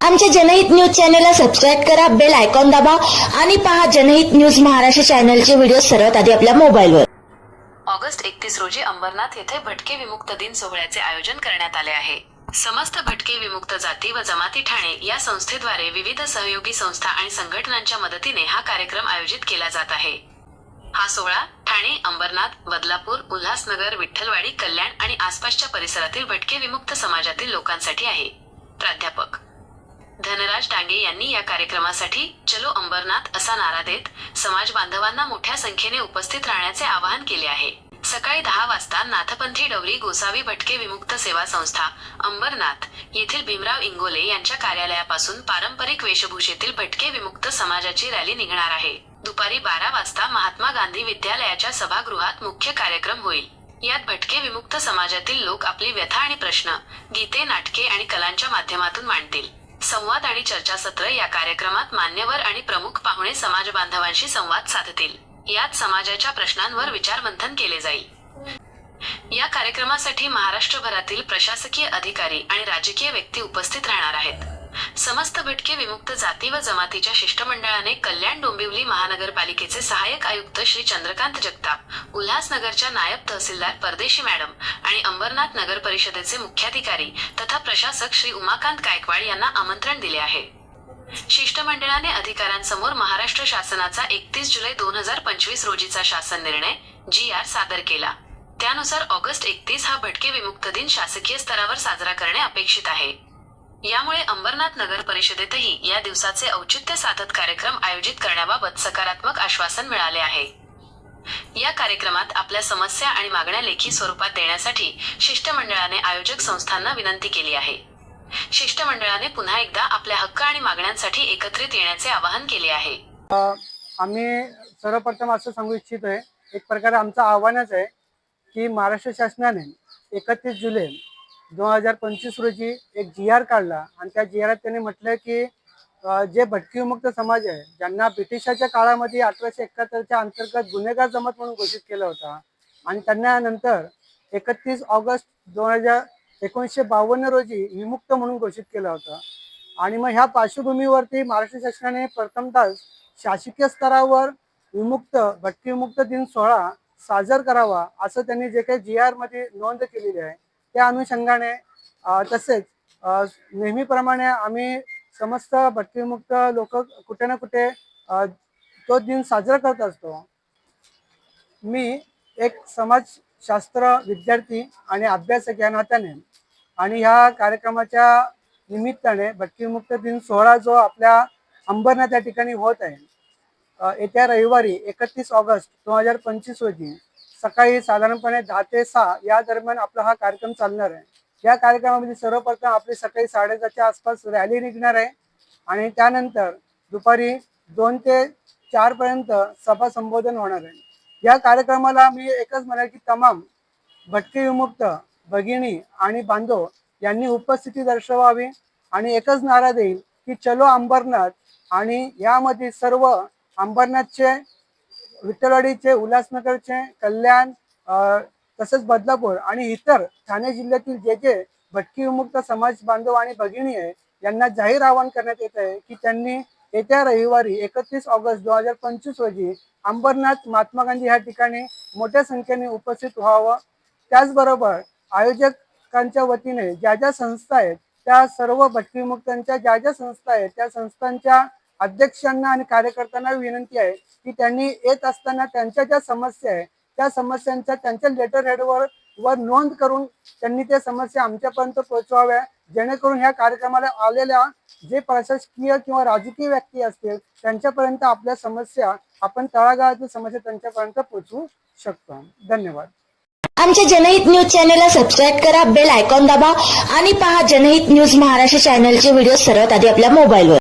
आमच्या जनहित न्यूज चॅनलला सबस्क्राईब करा बेल आयकॉन दाबा आणि पहा जनहित न्यूज महाराष्ट्र चॅनलचे व्हिडिओ सर्वात आधी आपल्या मोबाईलवर. ऑगस्ट एकतीस रोजी अंबरनाथ येथे भटके विमुक्त दिन सोहळ्याचे आयोजन करण्यात आले आहे. समस्त भटके विमुक्त जाती व जमाती ठाणे या संस्थेद्वारे विविध सहयोगी संस्था आणि संघटनांच्या मदतीने हा कार्यक्रम आयोजित केला जात आहे. हा सोहळा ठाणे अंबरनाथ बदलापूर उल्हासनगर विठ्ठलवाडी कल्याण आणि आसपासच्या परिसरातील भटके विमुक्त समाजातील लोकांसाठी आहे. प्राध्यापक धनराज डांगे यांनी या कार्यक्रमासाठी चलो अंबरनाथ असा नारा देत समाज बांधवांना मोठ्या संख्येने उपस्थित राहण्याचे आवाहन केले आहे. सकाळी दहा वाजता नाथपंथी डवरी गोसावी भटके विमुक्त सेवा संस्था अंबरनाथ येथील भीमराव इंगोले यांच्या कार्यालयापासून पारंपरिक वेशभूषेतील भटके विमुक्त समाजाची रॅली निघणार आहे. दुपारी बारा वाजता महात्मा गांधी विद्यालयाच्या सभागृहात मुख्य कार्यक्रम होईल. यात भटके विमुक्त समाजातील लोक आपली व्यथा आणि प्रश्न गीते नाटके आणि कलांच्या माध्यमातून मांडतील. संवाद आणि चर्चासत्र या कार्यक्रमात मान्यवर आणि प्रमुख पाहुणे समाज बांधवांशी संवाद साधतील. यात समाजाच्या प्रश्नांवर विचारमंथन केले जाईल. या कार्यक्रमासाठी महाराष्ट्रभरातील प्रशासकीय अधिकारी आणि राजकीय व्यक्ती उपस्थित राहणार आहेत. समस्त भटके विमुक्त जाती व जमातीच्या शिष्टमंडळाने कल्याण डोंबिवली महानगरपालिकेचे सहाय्यक आयुक्त श्री चंद्रकांत जगताप उल्हासनगरच्या नायब तहसीलदार परदेशी मॅडम आणि अंबरनाथ नगर परिषदेचे मुख्याधिकारी तथा प्रशासक श्री उमाकांत गायकवाड यांना आमंत्रण दिले आहे. शिष्टमंडळाने अधिकाऱ्यांसमोर महाराष्ट्र शासनाचा एकतीस जुलै दोन हजार पंचवीस रोजीचा शासन निर्णय जी आर सादर केला. त्यानुसार ऑगस्ट एकतीस हा भटके विमुक्त दिन शासकीय स्तरावर साजरा करणे अपेक्षित आहे. यामुळे अंबरनाथ नगर परिषदेतही या दिवसाचे औचित्य साधत कार्यक्रम आयोजित करण्याबाबत सकारात्मक आश्वासन मिळाले आहे. या कार्यक्रमात आपल्या समस्या आणि मागण्या लेखी स्वरूपात देण्यासाठी शिष्टमंडळाने आयोजक संस्थांना विनंती केली आहे. शिष्टमंडळाने पुन्हा एकदा आपल्या हक्क आणि मागण्यांसाठी एकत्रित येण्याचे आवाहन केले आहे. आम्ही सर्वप्रथम असं सांगू इच्छितोय एक प्रकारे आमचं आव्हानच आहे की महाराष्ट्र शासनाने एकतीस जुलै दोन हजार पंचवीस रोजी एक जी आर काढला आणि त्या जी आरात त्यांनी म्हटलं की जे भटकी भटकीविमुक्त समाज आहे ज्यांना ब्रिटिशाच्या काळामध्ये अठराशे एकाहत्तरच्या अंतर्गत गुन्हेगार जमत म्हणून घोषित केला होता आणि त्यांना नंतर एकतीस ऑगस्ट दोन हजार एकोणीसशे बावन्न रोजी विमुक्त म्हणून घोषित केलं होतं. आणि मग ह्या पार्श्वभूमीवरती महाराष्ट्र शासनाने प्रथमतः शासकीय स्तरावर विमुक्त भटकी विमुक्त दिन सोहळा साजर करावा असं त्यांनी जे काही जी आरमध्ये नोंद केलेली आहे त्या अनुषंगाने तसेच नेहमीप्रमाणे आम्ही समस्त भटकीमुक्त लोक कुठे ना कुठे तो दिन साजरा करत असतो. मी एक समाजशास्त्र विद्यार्थी आणि अभ्यासक या नात्याने आणि ह्या कार्यक्रमाच्या निमित्ताने भटकीमुक्त दिन सोहळा जो आपल्या अंबरनाथ या ठिकाणी होत आहे येत्या रविवारी एकतीस ऑगस्ट दोन हजार पंचवीस रोजी सकाळी साधारणपणे दहा ते सहा या दरम्यान आपला हा कार्यक्रम चालणार आहे. या कार्यक्रमामध्ये सर्वप्रथम आपली सकाळी साडेदहाच्या आसपास रॅली निघणार आहे आणि त्यानंतर दुपारी दोन ते चारपर्यंत सभा संबोधन होणार आहे. या कार्यक्रमाला मी एकच म्हणाल की तमाम भटके विमुक्त भगिनी आणि बांधव यांनी उपस्थिती दर्शवावी आणि एकच नारा देईल की चलो अंबरनाथ आणि यामध्ये सर्व अंबरनाथचे विठ्ठलवाडीचे उल्हासनगरचे कल्याण तसंच बदलापूर आणि इतर ठाणे जिल्ह्यातील जे जे भटकी विमुक्त समाज बांधव आणि भगिनी आहे यांना जाहीर आवाहन करण्यात येत आहे की त्यांनी येत्या रविवारी एकतीस ऑगस्ट दोन हजार पंचवीस रोजी अंबरनाथ महात्मा गांधी ह्या ठिकाणी मोठ्या संख्येने उपस्थित व्हावं. त्याचबरोबर आयोजकांच्या वतीने ज्या ज्या संस्था आहेत त्या सर्व भटकीमुक्तांच्या ज्या ज्या संस्था आहेत त्या संस्थांच्या अध्यक्षांना आणि कार्यकर्त्यांना विनंती आहे की त्यांनी येत असताना त्यांच्या ज्या समस्या आहे त्या समस्यांच्या त्यांच्या लेटर हेडवर वर नोंद करून त्यांनी त्या समस्या आमच्यापर्यंत पोहोचवाव्या जेणेकरून ह्या कार्यक्रमाला आलेल्या जे प्रशासकीय किंवा राजकीय व्यक्ती असतील त्यांच्यापर्यंत आपल्या समस्या आपण तळागाळातील समस्या त्यांच्यापर्यंत पोहोचवू शकतो. धन्यवाद. आमच्या जनहित न्यूज चॅनलला सबस्क्राईब करा बेल आयकॉन दाबा आणि पहा जनहित न्यूज महाराष्ट्र चॅनलचे व्हिडिओ सर्वात आधी आपल्या मोबाईलवर